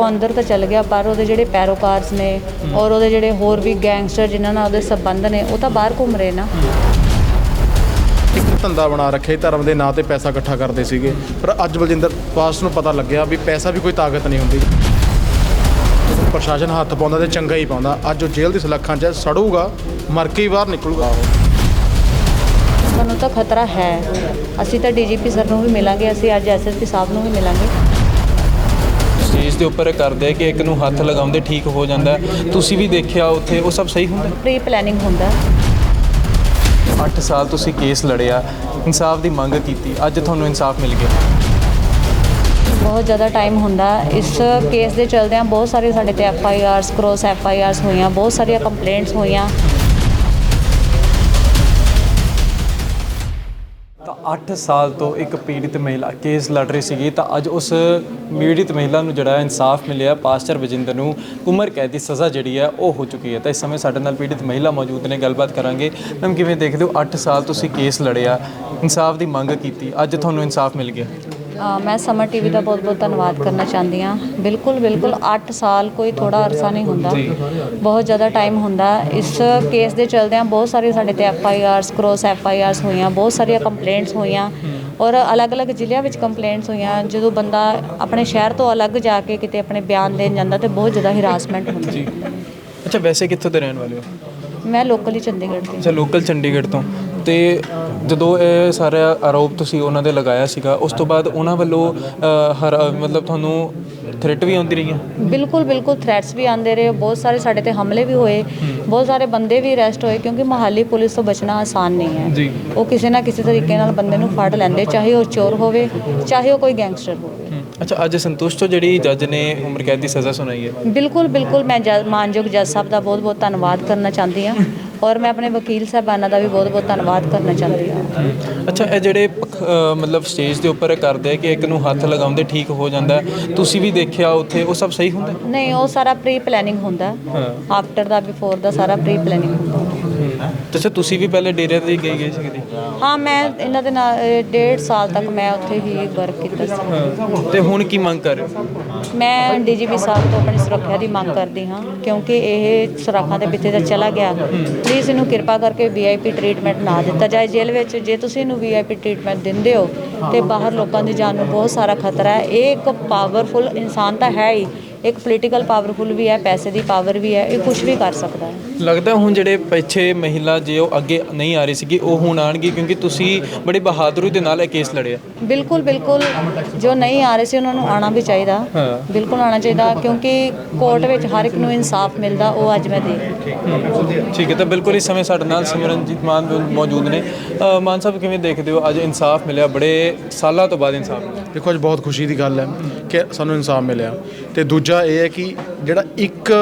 ਉਹ ਅੰਦਰ ਤਾਂ ਚਲ ਗਿਆ ਪਰ ਉਹਦੇ ਜਿਹੜੇ ਪੈਰੋਕਾਰਸ ਨੇ ਔਰ ਉਹਦੇ ਜਿਹੜੇ ਹੋਰ ਵੀ ਗੈਂਗਸਟਰ ਜਿਨ੍ਹਾਂ ਨਾਲ ਉਹਦੇ ਸੰਬੰਧ ਨੇ ਉਹ ਤਾਂ ਬਾਹਰ ਘੁੰਮ ਰਹੇ ਨਾ। ਇੱਕ ਧੰਦਾ ਬਣਾ ਰੱਖਿਆ ਧਰਮ ਦੇ ਨਾਂ ਤੇ ਪੈਸਾ ਇਕੱਠਾ ਕਰਦੇ ਸੀਗੇ। ਪਰ ਅੱਜ ਬਲਜਿੰਦਰ ਪਾਸ ਨੂੰ ਪਤਾ ਲੱਗਿਆ ਵੀ ਪੈਸਾ ਵੀ ਕੋਈ ਤਾਕਤ ਨਹੀਂ ਹੁੰਦੀ। ਪ੍ਰਸ਼ਾਸਨ ਹੱਥ ਪਾਉਂਦਾ ਤੇ ਚੰਗਾ ਹੀ ਪਾਉਂਦਾ। ਅੱਜ ਉਹ ਜੇਲ੍ਹ ਦੀ ਸਲਾਖਾਂ 'ਚ ਸੜੂਗਾ ਮਰ ਕੇ ਹੀ ਬਾਹਰ ਨਿਕਲੂਗਾ ਉਹ। ਸਾਨੂੰ ਤਾਂ ਖਤਰਾ ਹੈ। ਅਸੀਂ ਤਾਂ ਡੀਜੀਪੀ ਸਰ ਨੂੰ ਵੀ ਮਿਲਾਂਗੇ ਅਸੀਂ ਅੱਜ ਐਸਐਸਪੀ ਸਾਹਿਬ ਨੂੰ ਵੀ ਮਿਲਾਂਗੇ। ਦੇ ਉੱਪਰ ਕਰਦੇ ਕਿ ਇੱਕ ਨੂੰ ਹੱਥ ਲਗਾਉਂਦੇ ਠੀਕ ਹੋ ਜਾਂਦਾ। ਤੁਸੀਂ ਵੀ ਦੇਖਿਆ ਉੱਥੇ ਉਹ ਸਭ ਸਹੀ ਹੁੰਦਾ ਪ੍ਰੀ ਪਲੈਨਿੰਗ ਹੁੰਦਾ 8 ਸਾਲ ਤੁਸੀਂ ਕੇਸ ਲੜਿਆ ਇਨਸਾਫ ਦੀ ਮੰਗ ਕੀਤੀ ਅੱਜ ਤੁਹਾਨੂੰ ਇਨਸਾਫ ਮਿਲ ਗਿਆ। ਬਹੁਤ ਜ਼ਿਆਦਾ ਟਾਈਮ ਹੁੰਦਾ ਇਸ ਕੇਸ ਦੇ ਚਲਦਿਆਂ ਬਹੁਤ ਸਾਰੇ ਸਾਡੇ ਤੇ F I Rs cross F I Rs ਹੋਈਆਂ ਬਹੁਤ ਸਾਰੀਆਂ ਕੰਪਲੇਂਟਸ ਹੋਈਆਂ। 8 ਸਾਲ ਤੋਂ ਇੱਕ ਪੀੜਿਤ ਮਹਿਲਾ ਕੇਸ ਲੜ ਰਹੀ ਸੀਗੀ, ਤਾਂ ਅੱਜ ਉਸ ਪੀੜਿਤ ਮਹਿਲਾ ਨੂੰ ਜਿਹੜਾ ਇਨਸਾਫ ਮਿਲਿਆ, ਪਾਸਟਰ ਵਜਿੰਦਰ ਨੂੰ ਉਮਰ ਕੈਦ ਦੀ ਸਜ਼ਾ ਜਿਹੜੀ ਹੈ, ਉਹ ਹੋ ਚੁੱਕੀ ਹੈ। ਤਾਂ ਇਸ ਸਮੇਂ ਸਾਡੇ ਨਾਲ ਪੀੜਿਤ ਮਹਿਲਾ ਮੌਜੂਦ ਨੇ, ਗੱਲਬਾਤ ਕਰਾਂਗੇ। ਮੈਮ, ਕਿਵੇਂ ਦੇਖਦੇ ਹੋ 8 ਸਾਲ ਤੁਸੀਂ ਕੇਸ ਲੜਿਆ, ਇਨਸਾਫ ਦੀ ਮੰਗ ਕੀਤੀ, ਅੱਜ ਤੁਹਾਨੂੰ ਇਨਸਾਫ ਮਿਲ ਗਿਆ? ਮੈਂ ਸਮਰ ਟੀਵੀ ਦਾ ਬਹੁਤ ਬਹੁਤ ਧੰਨਵਾਦ ਕਰਨਾ ਚਾਹੁੰਦੀ ਹਾਂ। ਬਿਲਕੁਲ ਬਿਲਕੁਲ 8 ਸਾਲ ਕੋਈ ਥੋੜਾ ਅਰਸਾ ਨਹੀਂ ਹੁੰਦਾ। ਬਹੁਤ ਜ਼ਿਆਦਾ ਟਾਈਮ ਹੁੰਦਾ। ਇਸ ਕੇਸ ਦੇ ਚਲਦਿਆਂ ਬਹੁਤ ਸਾਰੇ ਸਾਡੇ ਤੇ F I Rs cross F I Rs ਹੋਈਆਂ ਬਹੁਤ ਸਾਰੀਆਂ ਕੰਪਲੇਂਟਸ ਹੋਈਆਂ। ਔਰ ਅਲੱਗ-ਅਲੱਗ ਜ਼ਿਲ੍ਹਿਆਂ ਵਿੱਚ ਕੰਪਲੇਂਟਸ ਹੋਈਆਂ ਜਦੋਂ ਬੰਦਾ ਆਪਣੇ ਸ਼ਹਿਰ ਤੋਂ ਅਲੱਗ ਜਾ ਕੇ ਕਿਤੇ ਆਪਣੇ ਬਿਆਨ ਦੇਣ ਜਾਂਦਾ ਤੇ ਬਹੁਤ ਜ਼ਿਆਦਾ ਹਿਰਾਸਮੈਂਟ ਹੁੰਦੀ। ਅੱਛਾ ਵੈਸੇ ਕਿੱਥੋਂ ਦੇ ਰਹਿਣ ਵਾਲੇ ਹੋ? ਮੈਂ ਲੋਕਲੀ ਚੰਡੀਗੜ੍ਹ ਦੀ ਅੱਛਾ ਲੋਕਲ ਚੰਡੀਗੜ੍ਹ ਤੋਂ। ਤੇ ਜਦੋਂ ਇਹ ਸਾਰਾ ਆਰੋਪ ਤੁਸੀਂ ਉਹਨਾਂ ਦੇ ਲਗਾਇਆ ਸੀਗਾ ਉਸ ਤੋਂ ਬਾਅਦ ਉਹਨਾਂ ਵੱਲੋਂ ਹਰ ਮਤਲਬ ਤੁਹਾਨੂੰ ਥ੍ਰੈਟ ਵੀ ਆਉਂਦੀ ਰਹੀਆਂ? ਬਿਲਕੁਲ ਬਿਲਕੁਲ ਥ੍ਰੈਟਸ ਵੀ ਆਉਂਦੇ ਰਹੇ। ਬਹੁਤ ਸਾਰੇ ਸਾਡੇ ਤੇ ਹਮਲੇ ਵੀ ਹੋਏ। ਬਹੁਤ ਸਾਰੇ ਬੰਦੇ ਵੀ ਅਰੈਸਟ ਹੋਏ ਕਿਉਂਕਿ ਮਹਾਲੀ ਪੁਲਿਸ ਤੋਂ ਬਚਣਾ ਆਸਾਨ ਨਹੀਂ ਹੈ। ਜੀ। ਉਹ ਕਿਸੇ ਨਾ ਕਿਸੇ ਤਰੀਕੇ ਨਾਲ ਬੰਦੇ ਨੂੰ ਫੜ ਲੈਂਦੇ ਚਾਹੇ ਉਹ ਚੋਰ ਹੋਵੇ ਚਾਹੇ ਉਹ ਕੋਈ ਗੈਂਗਸਟਰ ਹੋਵੇ। ਅੱਛਾ ਅੱਜ ਸੰਤੁਸ਼ਟ ਹੋ ਜਿਹੜੀ ਜੱਜ ਨੇ ਉਮਰ ਕੈਦ ਦੀ ਸਜ਼ਾ ਸੁਣਾਈ ਹੈ? ਬਿਲਕੁਲ ਬਿਲਕੁਲ। ਮੈਂ ਮਾਨਯੋਗ ਜੱਜ ਸਾਹਿਬ ਦਾ ਬਹੁਤ ਬਹੁਤ ਧੰਨਵਾਦ ਕਰਨਾ ਚਾਹੁੰਦੀ ਹਾਂ। ਔਰ ਮੈਂ ਆਪਣੇ ਵਕੀਲ ਸਾਹਿਬਾਨਾਂ ਦਾ ਵੀ ਬਹੁਤ ਬਹੁਤ ਧੰਨਵਾਦ ਕਰਨਾ ਚਾਹੁੰਦੀ ਹਾਂ। ਅੱਛਾ ਇਹ ਜਿਹੜੇ ਪਖ- ਮਤਲਬ ਸਟੇਜ ਦੇ ਉੱਪਰ ਇਹ ਕਰਦੇ ਆ ਕਿ ਇੱਕ ਨੂੰ ਹੱਥ ਲਗਾਉਂਦੇ ਠੀਕ ਹੋ ਜਾਂਦਾ ਹੈ। ਤੁਸੀਂ ਵੀ ਦੇਖਿਆ ਉੱਥੇ ਉਹ ਸਭ ਸਹੀ ਹੁੰਦਾ ਨਹੀਂ ਉਹ ਸਾਰਾ ਪ੍ਰੀ ਪਲੈਨਿੰਗ ਹੁੰਦਾ। ਹਾਂ। ਆਫਟਰ ਦਾ ਬਿਫੋਰ ਦਾ ਸਾਰਾ ਪ੍ਰੀ ਪਲੈਨਿੰਗ ਹੁੰਦਾ। ਅੱਛਾ ਤੁਸੀਂ ਵੀ ਪਹਿਲੇ ਡੇਰੇ ਤੇ ਗਏ ਗਏ ਸੀ ਕਿਤੇ ਹਾਂ ਮੈਂ ਇਹਨਾਂ ਦੇ ਨਾਲ ਡੇਢ ਸਾਲ ਤੱਕ ਮੈਂ ਉੱਥੇ ਹੀ ਵਰਕ ਕੀਤਾ ਸੀ। ਤੇ ਹੁਣ ਕੀ ਮੰਗ ਕਰ ਰਹੇ ਹੋ? ਮੈਂ ਡੀਜੀਪੀ ਸਾਹਿਬ ਤੋਂ ਆਪਣੀ ਸੁਰੱਖਿਆ ਦੀ ਮੰਗ ਕਰਦੀ ਹਾਂ ਕਿਉਂਕਿ ਇਹ ਸੁਰਾਖਾਂ ਦੇ ਪਿੱਛੇ ਤਾਂ ਚਲਾ ਗਿਆ ਪਲੀਜ਼ ਇਹਨੂੰ ਕਿਰਪਾ ਕਰਕੇ ਵੀਆਈਪੀ ਟ੍ਰੀਟਮੈਂਟ ਨਾ ਦਿੱਤਾ ਜਾਏ ਜੇਲ੍ਹ ਵਿੱਚ। ਜੇ ਤੁਸੀਂ ਇਹਨੂੰ ਵੀਆਈਪੀ ਟ੍ਰੀਟਮੈਂਟ ਦਿੰਦੇ ਹੋ ਤੇ ਬਾਹਰ ਲੋਕਾਂ ਦੀ ਜਾਨ ਨੂੰ ਬਹੁਤ ਸਾਰਾ ਖਤਰਾ ਹੈ। ਇਹ ਇੱਕ ਪਾਵਰਫੁਲ ਇਨਸਾਨ ਤਾਂ ਹੈ ਹੀ ਇੱਕ ਪੋਲੀਟੀਕਲ ਪਾਵਰਫੁਲ ਵੀ ਹੈ ਪੈਸੇ ਦੀ ਪਾਵਰ ਵੀ ਹੈ ਇਹ ਕੁਝ ਵੀ ਕਰ ਸਕਦਾ ਹੈ। ਲੱਗਦਾ ਹੁਣ ਜਿਹੜੇ ਪਿੱਛੇ ਮਹਿਲਾ ਜੇ ਉਹ ਅੱਗੇ ਨਹੀਂ ਆ ਰਹੀ ਸੀਗੀ ਉਹ ਹੁਣ ਆਣਗੇ ਕਿਉਂਕਿ ਤੁਸੀਂ ਬੜੀ ਬਹਾਦਰੀ ਦੇ ਨਾਲ ਇਹ ਕੇਸ ਲੜਿਆ ਬਿਲਕੁਲ ਬਿਲਕੁਲ। ਜੋ ਨਹੀਂ ਆ ਰਹੇ ਸੀ ਉਹਨਾਂ ਨੂੰ ਆਣਾ ਵੀ ਚਾਹੀਦਾ। ਹਾਂ। ਬਿਲਕੁਲ ਆਣਾ ਚਾਹੀਦਾ ਕਿਉਂਕਿ ਕੋਰਟ ਵਿੱਚ ਹਰ ਇੱਕ ਨੂੰ ਇਨਸਾਫ ਮਿਲਦਾ ਉਹ ਅੱਜ ਮੈਂ ਦੇਖ ਠੀਕ ਹੈ ਤਾਂ ਬਿਲਕੁਲ ਇਸ ਸਮੇਂ ਸਾਡੇ ਨਾਲ ਸਿਮਰਨਜੀਤ ਮਾਨ ਵੀ ਮੌਜੂਦ ਨੇ। ਮਾਨ ਸਾਹਿਬ ਕਿਵੇਂ ਦੇਖਦੇ ਹੋ? ਅੱਜ ਇਨਸਾਫ ਮਿਲਿਆ ਬੜੇ ਸਾਲਾਂ ਤੋਂ ਬਾਅਦ ਇਨਸਾਫ ਮਿਲਿਆ। ਦੇਖੋ ਅੱਜ ਬਹੁਤ ਖੁਸ਼ੀ ਦੀ ਗੱਲ ਹੈ ਕਿ ਸਾਨੂੰ ਇਨਸਾਫ ਮਿਲਿਆ। ਤੇ ਦੂਜਾ ਇਹ ਹੈ ਕਿ ਜਿਹੜਾ ਇੱਕ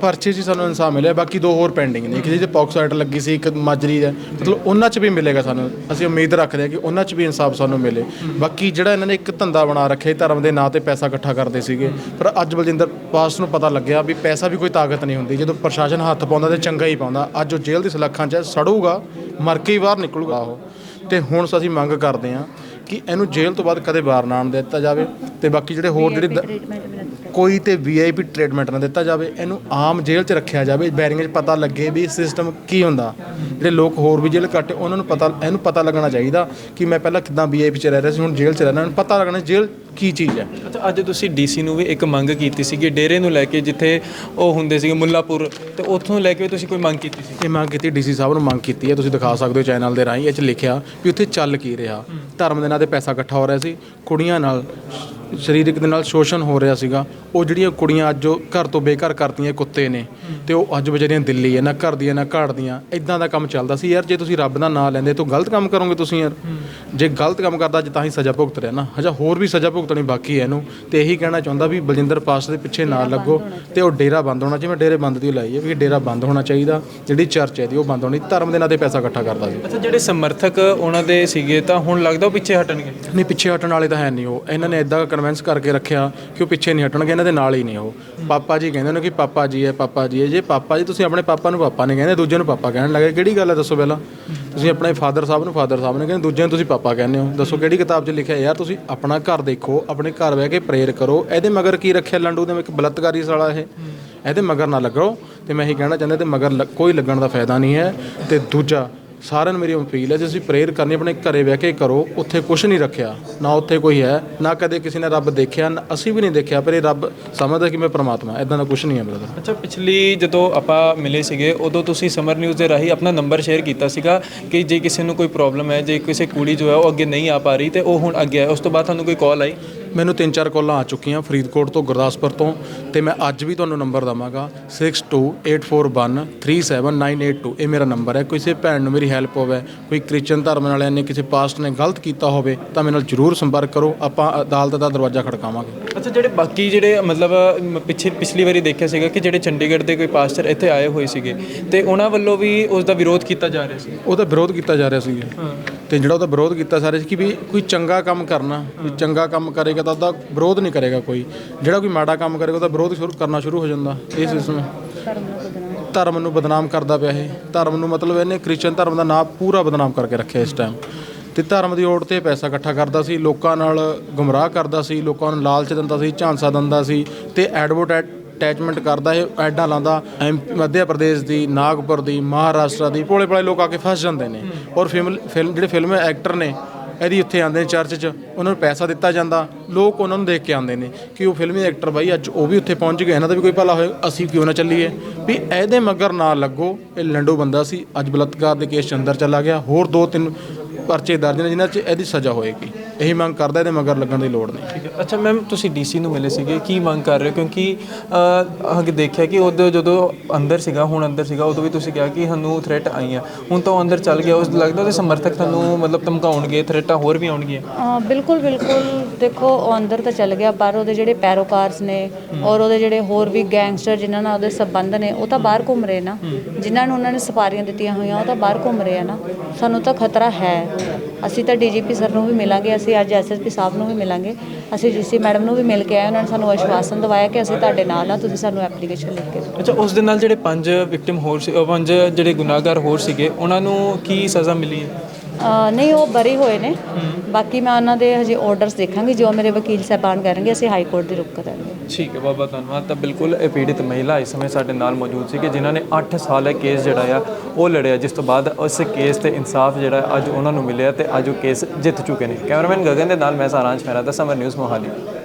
ਪਰਚੇ 'ਚ ਹੀ ਸਾਨੂੰ ਇਨਸਾਫ ਮਿਲਿਆ, ਬਾਕੀ ਦੋ ਹੋਰ ਪੈਂਡਿੰਗ ਨੇ। ਇੱਕ ਜਿਹਦੇ ਪੌਕਸ ਐਕਟ ਲੱਗੀ ਸੀ, ਇੱਕ ਮਾਜਰੀ ਦਾ। ਮਤਲਬ ਉਹਨਾਂ 'ਚ ਵੀ ਮਿਲੇਗਾ ਸਾਨੂੰ। ਅਸੀਂ ਉਮੀਦ ਰੱਖਦੇ ਹਾਂ ਕਿ ਉਹਨਾਂ 'ਚ ਵੀ ਇਨਸਾਫ ਸਾਨੂੰ ਮਿਲੇ। ਬਾਕੀ ਜਿਹੜਾ ਇਹਨਾਂ ਨੇ ਇੱਕ ਧੰਦਾ ਬਣਾ ਰੱਖਿਆ ਧਰਮ ਦੇ ਨਾਂ ਤੇ ਪੈਸਾ ਇਕੱਠਾ ਕਰਦੇ ਸੀਗੇ। ਪਰ ਅੱਜ ਬਲਜਿੰਦਰ ਪਾਸ ਨੂੰ ਪਤਾ ਲੱਗਿਆ ਵੀ ਪੈਸਾ ਵੀ ਕੋਈ ਤਾਕਤ ਨਹੀਂ ਹੁੰਦੀ। ਜਦੋਂ ਪ੍ਰਸ਼ਾਸਨ ਹੱਥ ਪਾਉਂਦਾ ਤੇ ਚੰਗਾ ਹੀ ਪਾਉਂਦਾ। ਅੱਜ ਉਹ ਜੇਲ੍ਹ ਦੀ ਸਲਾਖਾਂ 'ਚ ਸੜੂਗਾ, ਮਰ ਕੇ ਹੀ ਬਾਹਰ ਨਿਕਲੂਗਾ। ਉਹ ਤੇ ਹੁਣ ਅਸੀਂ ਮੰਗ ਕਰਦੇ ਹਾਂ ਕਿ ਇਹਨੂੰ ਜੇਲ੍ਹ ਤੋਂ ਬਾਅਦ ਕਦੇ ਬਾਹਰ ਨਾ ਦਿੱਤਾ ਜਾਵੇ ਤੇ ਬਾਕੀ ਜਿਹੜੇ ਹੋਰ ਜਿਹੜੇ ਦ- ਕੋਈ ਤੇ ਵੀਆਈਪੀ ਟ੍ਰੀਟਮੈਂਟ ਨਾ ਦਿੱਤਾ ਜਾਵੇ ਇਹਨੂੰ ਆਮ ਜੇਲ੍ਹ 'ਚ ਰੱਖਿਆ ਜਾਵੇ ਬੈਰਿੰਗ 'ਚ ਪਤਾ ਲੱਗੇ ਵੀ ਸਿਸਟਮ ਕੀ ਹੁੰਦਾ। ਜਿਹੜੇ ਲੋਕ ਹੋਰ ਵੀ ਜੇਲ੍ਹ ਕੱਟੇ ਉਹਨਾਂ ਨੂੰ ਪਤਾ ਇਹਨੂੰ ਪਤਾ ਲੱਗਣਾ ਚਾਹੀਦਾ ਕਿ ਮੈਂ ਪਹਿਲਾਂ ਕਿੱਦਾਂ ਵੀਆਈਪੀ 'ਚ ਰਹਿ ਰਿਹਾ ਸੀ ਹੁਣ ਜੇਲ੍ਹ 'ਚ ਰਹਿਣਾ ਇਹਨੂੰ ਪਤਾ ਲੱਗਣਾ ਜੇਲ੍ਹ ਕੀ ਚੀਜ਼ ਹੈ। ਅੱਛਾ ਅੱਜ ਤੁਸੀਂ ਡੀਸੀ ਨੂੰ ਵੀ ਇੱਕ ਮੰਗ ਕੀਤੀ ਸੀਗੀ ਡੇਰੇ ਨੂੰ ਲੈ ਕੇ ਜਿੱਥੇ ਉਹ ਹੁੰਦੇ ਸੀਗੇ ਮੁੱਲਾਪੁਰ ਤੇ ਉੱਥੋਂ ਲੈ ਕੇ ਵੀ ਤੁਸੀਂ ਕੋਈ ਮੰਗ ਕੀਤੀ ਸੀ? ਇਹ ਮੰਗ ਕੀਤੀ ਡੀਸੀ ਸਾਹਿਬ ਨੂੰ ਮੰਗ ਕੀਤੀ ਹੈ ਤੁਸੀਂ ਦਿਖਾ ਸਕਦੇ ਹੋ ਚੈਨਲ ਦੇ ਰਾਹੀਂ ਇਹ 'ਚ ਲਿਖਿਆ ਵੀ ਉੱਥੇ ਚੱਲ ਕੀ ਰਿਹਾ ਧਰਮ ਦੇ ਨਾਂ ਤੇ ਪੈਸਾ ਇਕੱਠਾ ਹੋ ਰਿਹਾ ਸੀ ਕੁੜੀਆਂ ਨਾਲ ਸਰੀਰਕ ਦੇ ਨਾਲ ਸ਼ੋਸ਼ਣ ਹੋ ਰਿਹਾ ਸੀਗਾ। ਉਹ ਜਿਹੜੀਆਂ ਕੁੜੀਆਂ ਅੱਜ ਉਹ ਘਰ ਤੋਂ ਬੇਘਰ ਕਰਤੀਆਂ ਕੁੱਤੇ ਨੇ ਤੇ ਉਹ ਅੱਜ ਵਿਚਾਰੀਆਂ ਦਿੱਲੀ ਹੈ ਨਾ ਘਰ ਦੀਆਂ ਨਾ ਘਾਟ ਦੀਆਂ ਇਦਾਂ ਦਾ ਕੰਮ ਚੱਲਦਾ ਸੀ। ਯਾਰ ਜੇ ਤੁਸੀਂ ਰੱਬ ਦਾ ਨਾਮ ਲੈਂਦੇ ਤਾਂ ਗਲਤ ਕੰਮ ਕਰੋਗੇ ਤੁਸੀਂ ਯਾਰ। ਜੇ ਗਲਤ ਕੰਮ ਕਰਦਾ ਅੱਜ ਤਾਂ ਹੀ ਸਜ਼ਾ ਭੁਗਤ ਰਿਹਾ ਨਾ। ਹਜਾ ਹੋਰ ਵੀ ਸਜ਼ਾ ਭੁਗਤਣੀ ਬਾਕੀ ਹੈ ਇਹਨੂੰ। ਤੇ ਇਹੀ ਕਹਿਣਾ ਚਾਹੁੰਦਾ ਵੀ ਬਲਜਿੰਦਰ ਪਾਸ ਦੇ ਪਿੱਛੇ ਨਾ ਲੱਗੋ ਤੇ ਉਹ ਡੇਰਾ ਬੰਦ ਹੋਣਾ ਜਿਵੇਂ ਡੇਰੇ ਬੰਦ ਦੀ ਲਾਈ ਹੈ ਵੀ ਡੇਰਾ ਬੰਦ ਹੋਣਾ ਚਾਹੀਦਾ। ਜਿਹੜੀ ਚਰਚ ਹੈ ਦੀ ਉਹ ਬੰਦ ਹੋਣੀ। ਧਰਮ ਦੇ ਨਾਂ ਤੇ ਪੈਸਾ ਇਕੱਠਾ ਕਰਦਾ ਸੀ। ਅੱਛਾ ਜਿਹੜੇ ਸਮਰਥਕ ਉਹਨਾਂ ਦੇ ਸੀਗੇ ਤਾਂ ਹੁਣ ਲੱਗਦਾ ਉਹ ਪਿੱਛੇ ਹਟਣਗੇ? ਨਹੀਂ ਪਿੱਛੇ ਹਟਣ ਵਾਲੇ ਤਾਂ ਹੈ ਨਹੀਂ ਉਹ। ਇਹਨਾਂ ਨੇ ਇਦਾਂ ਕਨਵਿੰਸ ਕਰਕੇ ਰੱਖਿਆ ਕਿ ਉਹ ਪਿੱਛੇ ਨਹੀਂ ਹਟਣਗੇ, ਇਹਨਾਂ ਦੇ ਨਾਲ ਹੀ ਨੇ ਉਹ। ਪਾਪਾ ਜੀ ਕਹਿੰਦੇ ਨੇ ਕਿ ਪਾਪਾ ਜੀ ਹੈ, ਪਾਪਾ ਜੀ ਹੈ। ਜੇ ਪਾਪਾ ਜੀ, ਤੁਸੀਂ ਆਪਣੇ ਪਾਪਾ ਨੂੰ ਪਾਪਾ ਨਹੀਂ ਕਹਿੰਦੇ, ਦੂਜੇ ਨੂੰ ਪਾਪਾ ਕਹਿਣ ਲੱਗੇ, ਕਿਹੜੀ ਗੱਲ ਹੈ ਦੱਸੋ ਪਹਿਲਾਂ? ਤੁਸੀਂ ਆਪਣੇ ਫਾਦਰ ਸਾਹਿਬ ਨੂੰ ਫਾਦਰ ਸਾਹਿਬ ਨੇ ਕਹਿੰਦੇ ਦੂਜੇ ਨੂੰ ਤੁਸੀਂ ਪਾਪਾ ਕਹਿੰਦੇ ਹੋ। ਦੱਸੋ ਕਿਹੜੀ ਕਿਤਾਬ 'ਚ ਲਿਖਿਆ, ਯਾਰ ਤੁਸੀਂ ਆਪਣਾ ਘਰ ਦੇਖੋ, ਆਪਣੇ ਘਰ ਬਹਿ ਕੇ ਪ੍ਰੇਅਰ ਕਰੋ। ਇਹਦੇ ਮਗਰ ਕੀ ਰੱਖਿਆ ਲੰਡੂ ਦੇ, ਇੱਕ ਬਲਤਕਾਰੀ ਸਾਲਾ ਇਹ। ਇਹਦੇ ਮਗਰ ਨਾ ਲੱਗੋ। ਤੇ ਮੈਂ ਇਹੀ ਕਹਿਣਾ ਚਾਹੁੰਦਾ ਤੇ ਮਗਰ ਲ- ਕੋਈ ਲੱਗਣ ਦਾ ਫਾਇਦਾ ਨਹੀਂ ਹੈ। ਤੇ ਦੂਜਾ ਸਾਰਿਆਂ ਨੂੰ ਮੇਰੀ ਅਪੀਲ ਹੈ, ਜੇ ਤੁਸੀਂ ਪ੍ਰੇਅਰ ਕਰਨੀ ਆਪਣੇ ਘਰੇ ਬਹਿ ਕੇ ਕਰੋ, ਉੱਥੇ ਕੁਝ ਨਹੀਂ ਰੱਖਿਆ, ਨਾ ਉੱਥੇ ਕੋਈ ਹੈ, ਨਾ ਕਦੇ ਕਿਸੇ ਨੇ ਰੱਬ ਦੇਖਿਆ, ਨਾ ਅਸੀਂ ਵੀ ਨਹੀਂ ਦੇਖਿਆ, ਪਰ ਇਹ ਰੱਬ ਸਮਝਦਾ ਕਿ ਮੈਂ ਪ੍ਰਮਾਤਮਾ ਇਦਾਂ ਦਾ ਕੁਝ ਨਹੀਂ ਹੈ ਬ੍ਰਦਰ ਅੱਛਾ, ਪਿਛਲੀ ਜਦੋਂ ਆਪਾਂ ਮਿਲੇ ਸੀਗੇ, ਉਦੋਂ ਤੁਸੀਂ ਸਮਰ ਨਿਊਜ਼ ਦੇ ਰਾਹੀਂ ਆਪਣਾ ਨੰਬਰ ਸ਼ੇਅਰ ਕੀਤਾ ਸੀਗਾ ਕਿ ਜੇ ਕਿਸੇ ਨੂੰ ਕੋਈ ਪ੍ਰੋਬਲਮ ਹੈ, ਜੇ ਕਿਸੇ ਕੁੜੀ ਜੋ ਹੈ ਉਹ ਅੱਗੇ ਨਹੀਂ ਆ ਪਾ ਰਹੀ ਤੇ ਉਹ ਹੁਣ ਅੱਗੇ ਹੈ ਉਸ ਤੋਂ ਬਾਅਦ ਤੁਹਾਨੂੰ ਕੋਈ ਕਾਲ ਆਈ? ਮੈਨੂੰ ਤਿੰਨ ਚਾਰ ਕਾਲਾਂ ਆ ਚੁੱਕੀਆਂ ਫਰੀਦਕੋਟ ਤੋਂ ਗੁਰਦਾਸਪੁਰ ਤੋਂ ਤੇ ਮੈਂ ਅੱਜ ਵੀ ਤੁਹਾਨੂੰ ਨੰਬਰ ਦਵਾਂਗਾ 6284137982 ਇਹ ਮੇਰਾ ਨੰਬਰ ਹੈ। ਕਿਸੇ ਭੈਣ ਨੂੰ ਮੇਰੀ ਹੈਲਪ ਹੋਵੇ, ਕੋਈ ਕ੍ਰਿਸਚੀਅਨ ਧਰਮ ਵਾਲਿਆਂ ਨੇ ਕਿਸੇ ਪਾਸਟ ਨੇ ਗਲਤ ਕੀਤਾ ਹੋਵੇ, ਤਾਂ ਮੇਰੇ ਨਾਲ ਜਰੂਰ ਸੰਪਰਕ ਕਰੋ। ਆਪਾਂ ਅਦਾਲਤ ਦਾ ਦਰਵਾਜ਼ਾ ਖੜਕਾਵਾਂਗੇ। ਅੱਛਾ ਜਿਹੜੇ ਬਾਕੀ ਜਿਹੜੇ ਮਤਲਬ ਮ- ਪਿੱਛੇ ਪਿਛਲੀ ਵਾਰੀ ਦੇਖਿਆ ਸੀਗਾ ਕਿ ਜਿਹੜੇ ਚੰਡੀਗੜ੍ਹ ਦੇ ਕੋਈ ਪਾਸਟਰ ਇੱਥੇ ਆਏ ਹੋਏ ਸੀਗੇ ਤੇ ਉਹਨਾਂ ਵੱਲੋਂ ਵੀ ਉਸ ਦਾ ਵਿਰੋਧ ਕੀਤਾ ਜਾ ਰਿਹਾ ਸੀ? ਉਹਦਾ ਵਿਰੋਧ ਕੀਤਾ ਜਾ ਰਿਹਾ ਸੀ। ਤੇ ਜਿਹੜਾ ਉਹਦਾ ਵਿਰੋਧ ਕੀਤਾ ਜਾ ਰਿਹਾ ਸੀ ਕਿ ਵੀ ਕੋਈ ਚੰਗਾ ਕੰਮ ਕਰਨਾ ਕੋਈ ਚੰਗਾ ਕੰਮ ਕਰੇਗਾ ਤਾਂ ਉਹਦਾ ਵਿਰੋਧ ਨਹੀਂ ਕਰੇਗਾ ਕੋਈ। ਜਿਹੜਾ ਕੋਈ ਮਾੜਾ ਕੰਮ ਕਰੇਗਾ ਉਹਦਾ ਵਿਰੋਧ ਸ਼ੁਰੂ ਕਰਨਾ ਸ਼ੁਰੂ ਹੋ ਜਾਂਦਾ ਇਹ ਸਿਸਟਮ ਹੈ ਧਰਮ ਨੂੰ ਬਦਨਾਮ ਕਰਦਾ ਪਿਆ ਇਹ। ਧਰਮ ਨੂੰ ਮਤਲਬ ਇਹਨੇ ਕ੍ਰਿਸਚੀਅਨ ਧਰਮ ਦਾ ਨਾਮ ਪੂਰਾ ਬਦਨਾਮ ਕਰਕੇ ਰੱਖਿਆ ਇਸ ਟਾਈਮ ਤੇ ਧਰਮ ਦੀ ਓਟ ਤੇ ਪੈਸਾ ਇਕੱਠਾ ਕਰਦਾ ਸੀ, ਲੋਕਾਂ ਨਾਲ ਗੁੰਮਰਾਹ ਕਰਦਾ ਸੀ, ਲੋਕਾਂ ਨੂੰ ਲਾਲਚ ਦਿੰਦਾ ਸੀ, ਝਾਂਸਾ ਦਿੰਦਾ ਸੀ ਤੇ ਐਡਵੋਟੈਟ ਅਟੈਚਮੈਂਟ ਕਰਦਾ ਇਹ ਐਡਾਂ ਲਾਉਂਦਾ। ਐਮ, ਮੱਧ ਪ੍ਰਦੇਸ਼ ਦੀ, ਨਾਗਪੁਰ ਦੀ, ਮਹਾਰਾਸ਼ਟਰ ਦੀ ਭੋਲੇ ਭਾਲੇ ਲੋਕ ਆ ਕੇ ਫਸ ਜਾਂਦੇ ਨੇ। ਔਰ ਫਿਲਮ ਫਿਲਮ, ਜਿਹੜੇ ਫਿਲਮ ਐਕਟਰ ਨੇ, ਇਹਦੀ ਉੱਥੇ ਆਉਂਦੇ ਨੇ ਚਰਚ 'ਚ, ਉਹਨਾਂ ਨੂੰ ਪੈਸਾ ਦਿੱਤਾ ਜਾਂਦਾ। ਲੋਕ ਉਹਨਾਂ ਨੂੰ ਦੇਖ ਕੇ ਆਉਂਦੇ ਨੇ ਕਿ ਉਹ ਫਿਲਮੀ ਐਕਟਰ ਬਾਈ, ਅੱਜ ਉਹ ਵੀ ਉੱਥੇ ਪਹੁੰਚ ਗਏ, ਇਹਨਾਂ ਦਾ ਵੀ ਕੋਈ ਭਲਾ ਹੋਏ, ਅਸੀਂ ਕਿਉਂ ਨਾ ਚੱਲੀਏ? ਵੀ ਇਹਦੇ ਮਗਰ ਨਾ ਲੱਗੋ, ਇਹ ਲੰਡੋ ਬੰਦਾ ਸੀ, ਅੱਜ ਬਲਤਕਾਰ ਦੇ ਕੇਸ 'ਚ ਅੰਦਰ ਚਲਾ ਗਿਆ। ਹੋਰ ਦੋ ਤਿੰਨ ਪਰਚੇ ਦਰਜ ਨੇ ਜਿਨ੍ਹਾਂ 'ਚ ਇਹਦੀ ਸਜ਼ਾ ਹੋਏਗੀ। ਇਹੀ ਮੰਗ ਕਰਦਾ ਇਹਦੇ ਮਗਰ ਲੱਗਣ ਦੀ ਲੋੜ ਨਹੀਂ। ਠੀਕ ਹੈ। ਅੱਛਾ ਮੈਮ ਤੁਸੀਂ ਡੀਸੀ ਨੂੰ ਮਿਲੇ ਸੀਗੇ ਕੀ ਮੰਗ ਕਰ ਰਹੇ ਹੋ? ਕਿਉਂਕਿ ਅਹ, ਅੱਗੇ ਦੇਖਿਆ ਕਿ ਉਦੋਂ ਜਦੋਂ ਅੰਦਰ ਸੀਗਾ ਹੁਣ ਅੰਦਰ ਸੀਗਾ ਉਦੋਂ ਵੀ ਤੁਸੀਂ ਕਿਹਾ ਕਿ ਸਾਨੂੰ ਥ੍ਰੈਟ ਆਈਆਂ। ਹੁਣ ਤਾਂ ਉਹ ਅੰਦਰ ਚੱਲ ਗਿਆ ਉਸ ਲੱਗਦਾ ਉਹਦੇ ਸਮਰਥਕ ਤੁਹਾਨੂੰ ਮਤਲਬ ਧਮਕਾਉਣਗੇ ਥ੍ਰੈਟਾਂ ਹੋਰ ਵੀ ਆਉਣਗੀਆਂ। ਹਾਂ ਬਿਲਕੁਲ ਬਿਲਕੁਲ। ਦੇਖੋ ਉਹ ਅੰਦਰ ਤਾਂ ਚੱਲ ਗਿਆ ਪਰ ਉਹਦੇ ਜਿਹੜੇ ਪੈਰੋਕਾਰਸ ਨੇ ਔਰ ਉਹਦੇ ਜਿਹੜੇ ਹੋਰ ਵੀ ਗੈਂਗਸਟਰ ਜਿਨ੍ਹਾਂ ਨਾਲ ਉਹਦੇ ਸੰਬੰਧ ਨੇ ਉਹ ਤਾਂ ਬਾਹਰ ਘੁੰਮ ਰਹੇ ਨਾ। ਜਿਨ੍ਹਾਂ ਨੂੰ ਉਹਨਾਂ ਨੇ ਸਪਾਰੀਆਂ ਦਿੱਤੀਆਂ ਹੋਈਆਂ ਉਹ ਤਾਂ ਬਾਹਰ ਘੁੰਮ ਰਹੇ ਆ ਨਾ। ਸਾਨੂੰ ਤਾਂ ਖਤਰਾ ਹੈ। ਅਸੀਂ ਤਾਂ ਡੀਜੀਪੀ ਸਰ ਨੂੰ ਵੀ ਮਿਲਾਂਗੇ ਅਸੀਂ ਅੱਜ ਐਸਐਸਪੀ ਸਾਹਿਬ ਨੂੰ ਵੀ ਮਿਲਾਂਗੇ। ਅਸੀਂ ਡੀਸੀ ਮੈਡਮ ਨੂੰ ਵੀ ਮਿਲ ਕੇ ਆਏ, ਉਹਨਾਂ ਨੇ ਸਾਨੂੰ ਆਸ਼ਵਾਸਨ ਦਵਾਇਆ ਕਿ ਅਸੀਂ ਤੁਹਾਡੇ ਨਾਲ ਆ ਤੁਸੀਂ ਸਾਨੂੰ ਐਪਲੀਕੇਸ਼ਨ ਲਿਖ ਕੇ ਦਿਓ। ਅੱਛਾ, ਉਸ ਦੇ ਨਾਲ ਜਿਹੜੇ ਪੰਜ ਵਿਕਟਿਮ ਹੋਰ ਸੀ ਪੰਜ ਜਿਹੜੇ ਗੁਨਾਹਗਾਰ ਹੋਰ ਸੀਗੇ, ਉਹਨਾਂ ਨੂੰ ਕੀ ਸਜ਼ਾ ਮਿਲੀ? ਹੈ ਨਹੀਂ, ਉਹ ਬਰੀ ਹੋਏ ਨੇ। ਬਾਕੀ ਮੈਂ ਉਹਨਾਂ ਦੇ ਹਜੇ ਆਰਡਰਸ ਦੇਖਾਂਗੀ, ਜੋ ਮੇਰੇ ਵਕੀਲ ਸਾਹਿਬਾਨ ਕਰਨਗੇ, ਅਸੀਂ ਹਾਈ ਕੋਰਟ ਦੀ ਰੁਕ ਕਰਾਂਗੇ। ਠੀਕ ਹੈ, ਬਾਬਾ ਧੰਨਵਾਦ। ਤਾਂ ਬਿਲਕੁਲ ਇਹ ਪੀੜਿਤ ਮਹਿਲਾ ਇਸ ਸਮੇਂ ਸਾਡੇ ਨਾਲ ਮੌਜੂਦ ਸੀ ਕਿ ਜਿਨ੍ਹਾਂ ਨੇ 8 ਸਾਲ ਇਹ ਕੇਸ ਜਿਹੜਾ ਆ, ਉਹ ਲੜਿਆ, ਜਿਸ ਤੋਂ ਬਾਅਦ ਉਸ ਕੇਸ ਤੇ ਇਨਸਾਫ ਜਿਹੜਾ ਅੱਜ ਉਹਨਾਂ ਨੂੰ ਮਿਲਿਆ ਤੇ ਅੱਜ ਉਹ ਕੇਸ ਜਿੱਤ ਚੁੱਕੇ ਨੇ। ਕੈਮਰਾਮੈਨ ਗਗਨ ਦੇ ਨਾਲ ਮੈਂ ਸਾਰਾਂਸ਼ ਮਹਿਰਾ ਦਾ ਸਮਰ ਨਿਊਜ਼ ਮੋਹਾਲੀ।